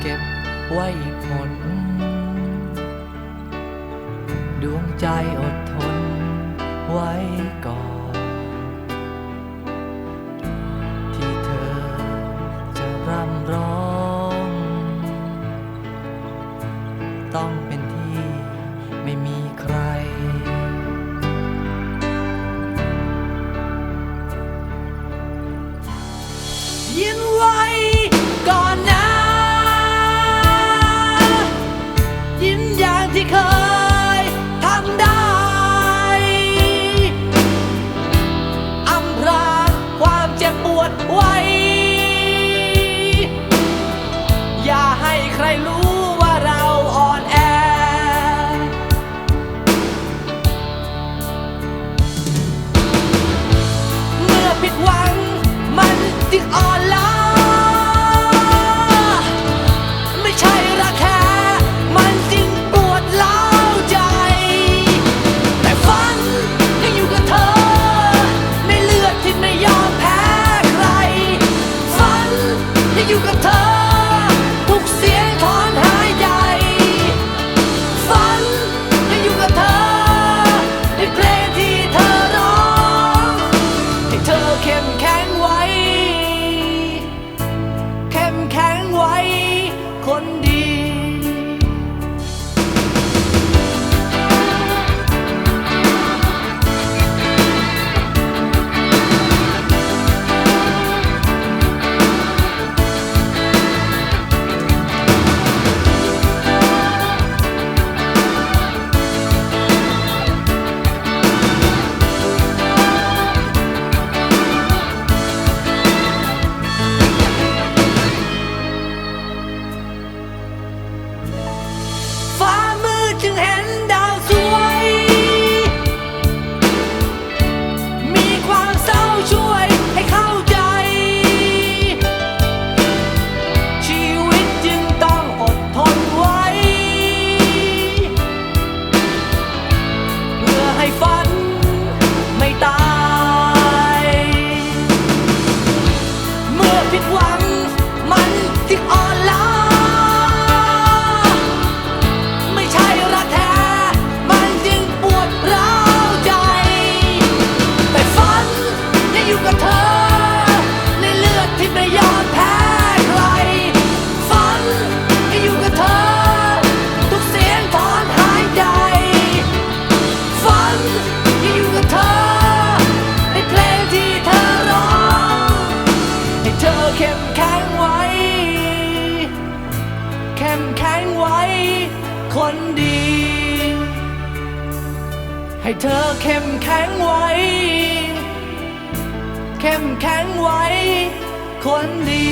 เก็บไว้ผล ดวงใจอดทนไว้ก่อน ที่เธอจะร่ำร้อง ต้องเป็นที่ไม่มีใคร ยินไว้ก่อน คนดี นยัอยู่กับเธอในเพลงที่เธอร้องให้เธอเข้มแข็งไว้ เข้มแข็งไว้ คนดี ให้เธอเข้มแข็งไว้ เข้มแข็งไว้ คนดี